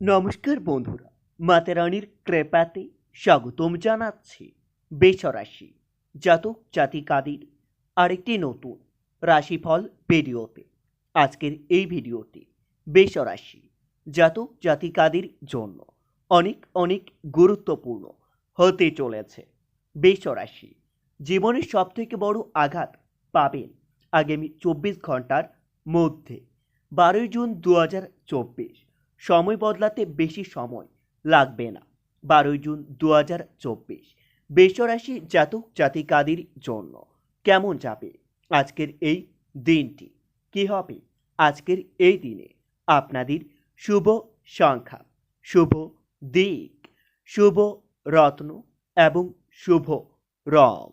নমস্কার বন্ধুরা মাতারানির কৃপাতে স্বাগতম জানাচ্ছি বেসরাশি জাতক জাতিকাদের আরেকটি নতুন রাশিফল ভিডিওতে। আজকের এই ভিডিওটি বেসরাশি জাতক জাতিকাদের জন্য অনেক অনেক গুরুত্বপূর্ণ হতে চলেছে। বেসরাশি জীবনের সবথেকে বড় আঘাত পাবেন আগামী চব্বিশ ঘণ্টার মধ্যে, বারোই জুন দু হাজার চব্বিশ। সময় বদলাতে বেশি সময় লাগবে না। বারোই জুন দু হাজার চব্বিশ বেসরাশি জাতক জাতিকাদের জন্য কেমন যাবে? আজকের এই দিনটি কি হবে? আজকের এই দিনে আপনাদের শুভ সংখ্যা, শুভ দিক, শুভ রত্ন এবং শুভ রং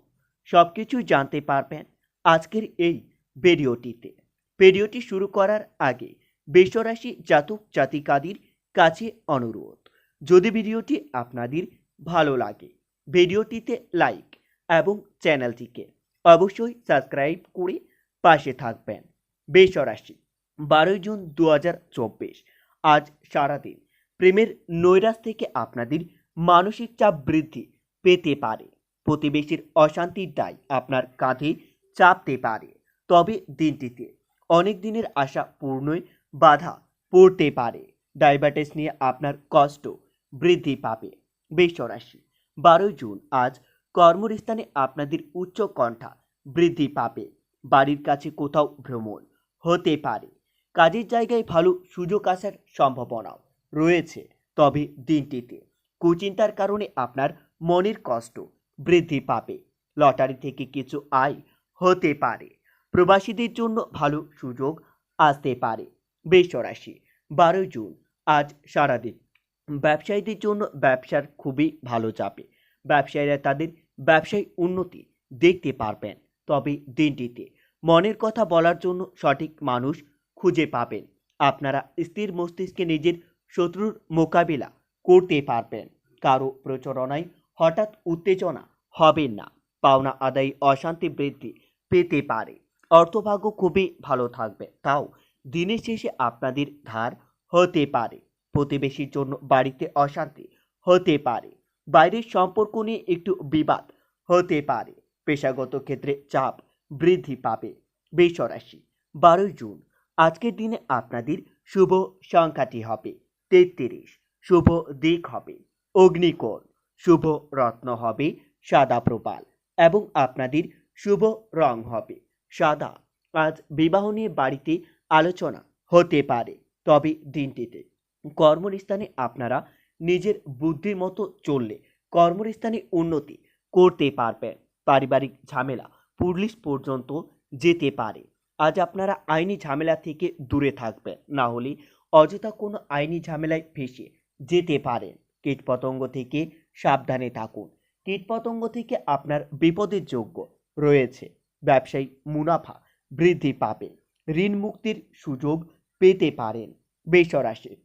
সব কিছু জানতে পারবেন আজকের এই ভিডিওটিতে। ভিডিওটি শুরু করার আগে বেসরাশি জাতক জাতিকাদের কাছে অনুরোধ। যদি ভিডিওটি আপনাদের ভালো লাগে, ভিডিওটিতে লাইক এবং চ্যানেলটিকে অবশ্যই সাবস্ক্রাইব করে পাশে থাকবেন। বেসরাশি বারোই জুন দু হাজার চব্বিশ, আজ সারাদিন প্রেমের নৈরাশ থেকে আপনাদের মানসিক চাপ বৃদ্ধি পেতে পারে। প্রতিবেশীর অশান্তির দায় আপনার কাঁধে চাপতে পারে। তবে দিনটিতে অনেক দিনের আশা পূর্ণই বাধা পড়তে পারে। ডায়াবেটিস নিয়ে আপনার কষ্ট বৃদ্ধি পাবে। বেসরাশি বারোই জুন আজ কর্মস্থানে আপনাদের উচ্চ কণ্ঠা বৃদ্ধি পাবে। বাড়ির কাছে কোথাও ভ্রমণ হতে পারে। কাজের জায়গায় ভালো সুযোগ আসার সম্ভাবনাও রয়েছে। তবে দিনটিতে কুচিন্তার কারণে আপনার মনের কষ্ট বৃদ্ধি পাবে। লটারি থেকে কিছু আয় হতে পারে। প্রবাসীদের জন্য ভালো সুযোগ আসতে পারে। বেসরাশি বারোই জুন, আজ সারাদিন। ব্যবসায়ীদের জন্য ব্যবসার খুবই ভালো যাবে ব্যবসায়ীরা তাদের ব্যবসায় উন্নতি দেখতে পারবেন, তবে দিনটিতে মনের কথা বলার জন্য সঠিক মানুষ খুঁজে পাবেন। আপনারা স্থির মস্তিষ্কে নিজের শত্রুর মোকাবিলা করতে পারবেন। কারও প্রচারণায় হঠাৎ উত্তেজনা হবেন না। পাওনা আদায় অশান্তি বৃদ্ধি পেতে পারে। অর্থভাগ্য খুবই ভালো থাকবে। তাও দিনের শেষে আপনাদের ধার হতে পারে। প্রতিবেশীর জন্য বাড়িতে অশান্তি হতে পারে। বাইরের সম্পর্ক নিয়ে একটু বিবাদ হতে পারে। পেশাগত ক্ষেত্রে চাপ বৃদ্ধি পাবে। বেসরাশি বারোই জুন। আজকের দিনে আপনাদের শুভ সংখ্যাটি হবে তেত্রিশ। শুভ দিক হবে অগ্নিকোণ। শুভ রত্ন হবে সাদা প্রবাল এবং আপনাদের শুভ রং হবে সাদা। আজ বিবাহ নিয়ে বাড়িতে আলোচনা হতে পারে। তবে দিনটিতে কর্মস্থানে আপনারা নিজের বুদ্ধির মতো চললে কর্মস্থানে উন্নতি করতে পারবেন। পারিবারিক ঝামেলা পুলিশ পর্যন্ত যেতে পারে। আজ আপনারা আইনি ঝামেলা থেকে দূরে থাকবেন, না হলে অযথা কোনো আইনি ঝামেলায় ফেসে যেতে পারেন। কীটপতঙ্গ থেকে সাবধানে থাকুন। কীটপতঙ্গ থেকে আপনার বিপদের যোগ্য রয়েছে। ব্যবসায়ী মুনাফা বৃদ্ধি পাবে। ঋণ মুক্তির সুযোগ পেতে পারেন বেসরাশি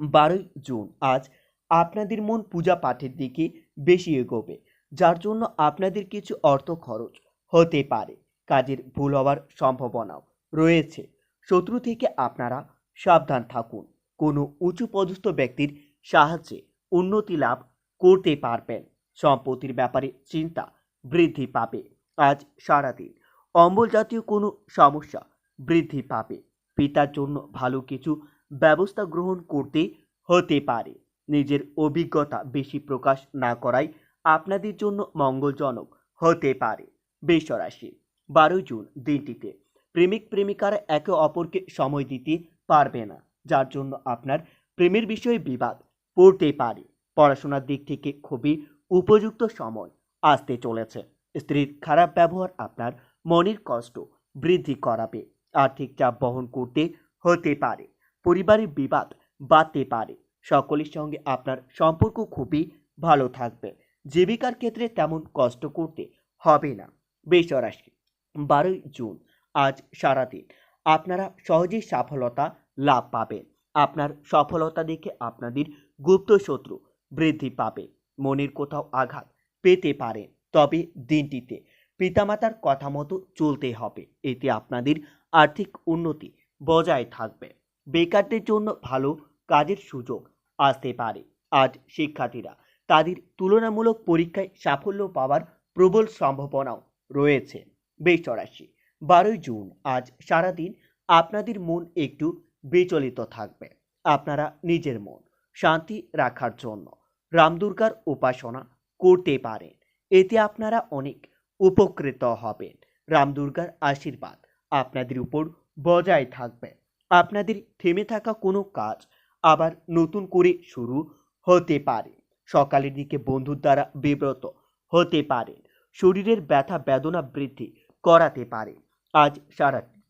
বারোই জুন, আজ আপনাদের মন পূজা পাঠের দিকে বেশি এগোবে, যার জন্য আপনাদের কিছু অর্থ খরচ হতে পারে। কাজের ভুল হওয়ার সম্ভাবনাও রয়েছে। শত্রু থেকে আপনারা সাবধান থাকুন। কোনো উঁচু পদস্থ ব্যক্তির সাহায্যে উন্নতি লাভ করতে পারবেন। সম্পত্তির ব্যাপারে চিন্তা বৃদ্ধি পাবে। আজ সারাদিন অম্বল জাতীয় কোনো সমস্যা বৃদ্ধি পাবে। পিতার জন্য ভালো কিছু ব্যবস্থা গ্রহণ করতে হতে পারে। নিজের অভিজ্ঞতা বেশি প্রকাশ না করাই আপনাদের জন্য মঙ্গলজনক হতে পারে। বেসরাশি বারোই জুন দিনটিতে প্রেমিক প্রেমিকারা একে অপরকে সময় দিতে পারবে না, যার জন্য আপনার প্রেমের বিষয়ে বিবাদ পড়তে পারে। পড়াশোনার দিক থেকে খুবই উপযুক্ত সময় আসতে চলেছে। স্ত্রীর খারাপ ব্যবহার আপনার মনের কষ্ট বৃদ্ধি করাবে। আর্থিক চাপ বহন করতে হতে পারে, পরিবারের বিবাদ বাড়তে পারে, সকলের সঙ্গে আপনার সম্পর্ক খুবই ভালো থাকবে, জীবিকার ক্ষেত্রে তেমন কষ্ট করতে হবে না। বেসরাশি বারোই জুন, আজ সারাদিন, আপনারা সহজেই সফলতা লাভ পাবেন। আপনার সফলতা দেখে আপনাদের গুপ্ত শত্রু বৃদ্ধি পাবে, মনের কোথাও আঘাত পেতে পারেন তবে দিনটিতে পিতামাতার কথা মতো চলতে হবে, এতে আপনাদের আর্থিক উন্নতি বজায় থাকবে। বেকারদের জন্য ভালো কাজের সুযোগ আসতে পারে। আজ শিক্ষার্থীরা তাদের তুলনামূলক পরীক্ষায় সাফল্য পাওয়ার প্রবল সম্ভাবনাও রয়েছে। বেসরাশি বারোই জুন আজ সারাদিন আপনাদের মন একটু বিচলিত থাকবে। আপনারা নিজের মন শান্তি রাখার জন্য রামদুর্গার উপাসনা করতে পারেন। এতে আপনারা অনেক উপকৃত হবেন। রামদুর্গার আশীর্বাদ। আপনাদের উপর বজায় থাকবে। আপনাদের থেমে থাকা কোনো কাজ আবার নতুন করে শুরু হতে পারে। সকালের দিকে বন্ধুর দ্বারা বিব্রত হতে পারে। শরীরের ব্যথা বেদনা বৃদ্ধি করাতে পারে। আজ সারাদিন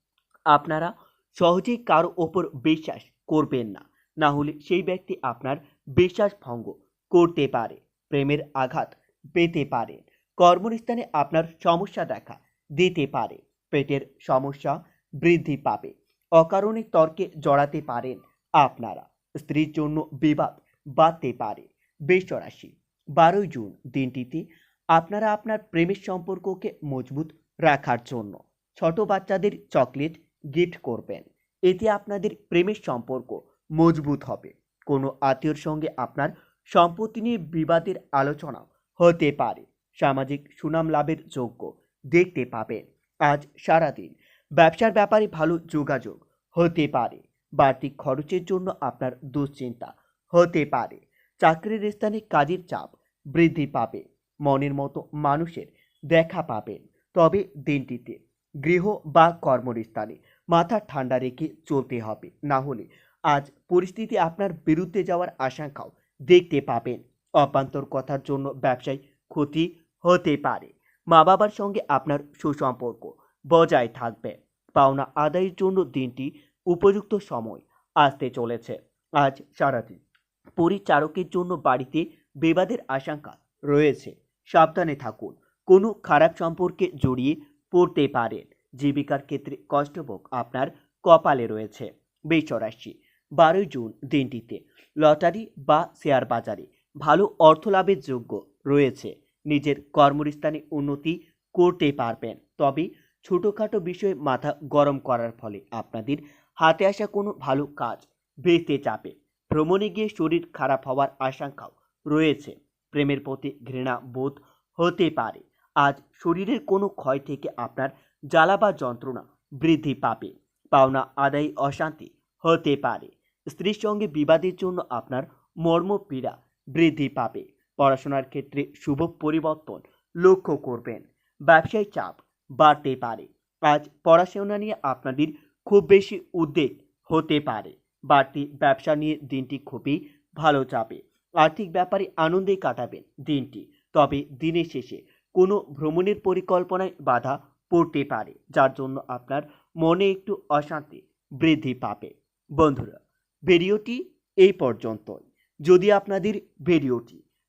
আপনারা সহজেই কারও ওপর বিশ্বাস করবেন না। না হলে সেই ব্যক্তি আপনার বিশ্বাস ভঙ্গ করতে পারে, প্রেমের আঘাত পেতে পারেন কর্মস্থানে আপনার সমস্যা দেখা দিতে পারে। পেটের সমস্যা বৃদ্ধি পাবে। অকারণে তর্কে জড়াতে পারেন আপনারা। স্ত্রীর জন্য বিবাদ বাড়তে পারে। বেসরাশি বারোই জুন দিনটিতে আপনারা আপনার প্রেমের সম্পর্ককে মজবুত রাখার জন্য ছোট বাচ্চাদের চকলেট গিফট করবেন। এতে আপনাদের প্রেমের সম্পর্ক মজবুত হবে। কোনো আত্মীয়র সঙ্গে আপনার সম্পত্তি নিয়ে বিবাদের আলোচনা হতে পারে। সামাজিক সুনাম লাভের যোগ্য দেখতে পাবেন। আজ সারাদিন। ব্যবসার ব্যাপারে ভালো যোগাযোগ হতে পারে। বাড়তি খরচের জন্য আপনার দুশ্চিন্তা হতে পারে। চাকরির স্থানে কাজের চাপ বৃদ্ধি পাবে। মনের মতো মানুষের দেখা পাবেন। তবে দিনটিতে গৃহ বা কর্মস্থানে মাথা ঠান্ডা রেখে চলতে হবে। না হলে আজ পরিস্থিতি আপনার বিরুদ্ধে যাওয়ার আশঙ্কাও দেখতে পাবেন। অপান্তর কথার জন্য ব্যবসায় ক্ষতি হতে পারে। মা বাবার সঙ্গে আপনার সুসম্পর্ক বজায় থাকবে। পাওনা আদায়ের জন্য দিনটি উপযুক্ত সময় আসতে চলেছে। আজ সারাদিন পরিচারকের জন্য বাড়িতে বিবাদের আশঙ্কা রয়েছে। সাবধানে থাকুন। কোনো খারাপ সম্পর্কে জড়িয়ে পড়তে পারেন। জীবিকার ক্ষেত্রে কষ্টভোগ আপনার কপালে রয়েছে। বেচরাশি বারোই জুন দিনটিতে লটারি বা শেয়ার বাজারে ভালো অর্থ লাভের যোগ্য রয়েছে। নিজের কর্মস্থানে উন্নতি করতে পারবেন। তবে ছোটোখাটো বিষয়ে মাথা গরম করার ফলে আপনাদের হাতে আসা কোনো ভালো কাজ বেঁচতে যাবে। ভ্রমণে গিয়ে শরীর খারাপ হওয়ার আশঙ্কাও রয়েছে। প্রেমের প্রতি ঘৃণা বোধ হতে পারে। আজ শরীরের কোনো ক্ষয় থেকে আপনার জ্বালা বা যন্ত্রণা বৃদ্ধি পাবে। পাওনা আদায় অশান্তি হতে পারে। স্ত্রীর সঙ্গে বিবাদের জন্য আপনার মর্মপীড়া বৃদ্ধি পাবে। পড়াশোনার ক্ষেত্রে শুভ পরিবর্তন লক্ষ্য করবেন। ব্যবসায় চাপ বাড়তে পারে। আজ পড়াশোনা নিয়ে আপনাদের খুব বেশি উদ্বেগ হতে পারে। বাড়তি ব্যবসা নিয়ে দিনটি খুবই ভালো যাবে। আর্থিক ব্যাপারে আনন্দে কাটাবেন দিনটি। তবে দিনের শেষে কোনো ভ্রমণের পরিকল্পনায় বাধা পড়তে পারে, যার জন্য আপনার মনে একটু অশান্তি বৃদ্ধি পাবে। বন্ধুরা, ভিডিওটি এই পর্যন্তই। যদি আপনাদের ভিডিওটি